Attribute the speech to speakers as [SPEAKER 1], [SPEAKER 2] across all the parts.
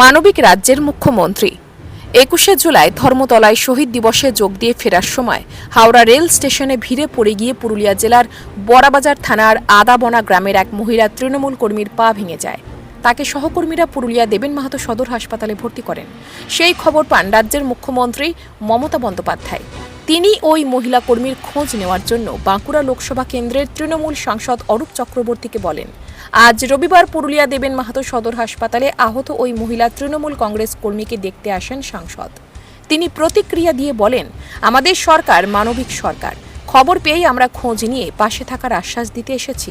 [SPEAKER 1] মানবিক রাজ্যের মুখ্যমন্ত্রী। একুশে জুলাই ধর্মতলায় শহীদ দিবসে যোগ দিয়ে ফেরার সময় হাওড়া রেল স্টেশনে ভিড়ে পড়ে গিয়ে পুরুলিয়া জেলার বড়াবাজার থানার আদাবনা গ্রামের এক মহিলা তৃণমূল কর্মীর পা ভেঙে যায়। তাকে সহকর্মীরা পুরুলিয়া দেবেন মাহাতো সদর হাসপাতালে ভর্তি করেন। সেই খবর পান রাজ্যের মুখ্যমন্ত্রী মমতা বন্দ্যোপাধ্যায়। তিনি ওই মহিলা কর্মীর খোঁজ নেওয়ার জন্য বাঁকুড়া লোকসভা কেন্দ্রের তৃণমূল সাংসদ অরূপ চক্রবর্তীকে বলেন, আজ রবিবার পুরুলিয়া দেবেন মাহাতো সদর হাসপাতালে আহত ওই মহিলা তৃণমূল কংগ্রেস কর্মীকে দেখতে আসেন সাংসদ। তিনি প্রতিক্রিয়া দিয়ে বলেন, আমাদের সরকার মানবিক সরকার। খবর পেয়েই আমরা খোঁজ নিয়ে পাশে থাকার আশ্বাস দিতে এসেছি।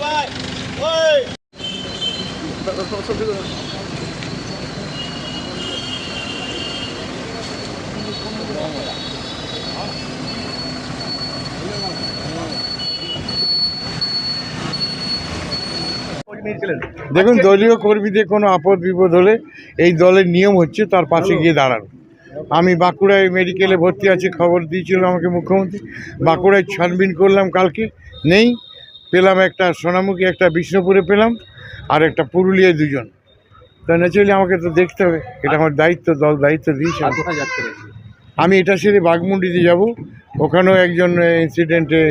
[SPEAKER 1] Vai! Vai!
[SPEAKER 2] দেখুন দলীয় কর্মীদের কোনো আপদ বিপদ হলে এই দলের নিয়ম হচ্ছে তার পাশে গিয়ে দাঁড়ানো। আমি বাঁকুড়ায় মেডিকেলে ভর্তি আছি খবর দিয়েছিল আমাকে মুখ্যমন্ত্রী। বাঁকুড়ায় ছানবিন করলাম কালকে নেই। পেলাম একটা সোনামুখী একটা বিষ্ণুপুরে পেলাম আর একটা পুরুলিয়ায় দুজন। তা ন্যাচুরালি আমাকে তো দেখতে হবে এটা আমার দায়িত্ব দল দায়িত্ব দিয়েছে আমি এটা সেরে বাঘমুন্ডিতে যাব। ওখানেও একজন ইনসিডেন্টে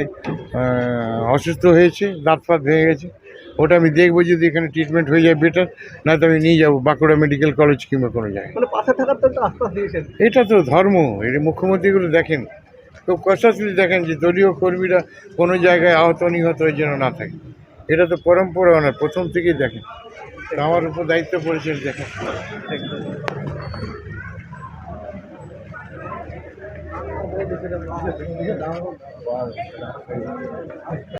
[SPEAKER 2] অসুস্থ হয়েছে দাঁত ফাত ভেঙে গেছে। ওটা আমি দেখব যদি এখানে ট্রিটমেন্ট হয়ে যায় বেটার না তো আমি নিয়ে যাব বাঁকুড়া মেডিকেল কলেজ কিংবা কোনো জায়গায়।
[SPEAKER 3] মানে
[SPEAKER 2] এটা তো ধর্ম এটা মুখ্যমন্ত্রীগুলো দেখেন। খুব কষ্টাশ্রী দেখেন যে দলীয় কর্মীরা কোনো জায়গায় আহত নিহত হয়ে যেন না থাকে। এটা তো পরম্পরা না প্রথম থেকেই দেখেন। আমার উপর দায়িত্ব পড়েছে দেখেন।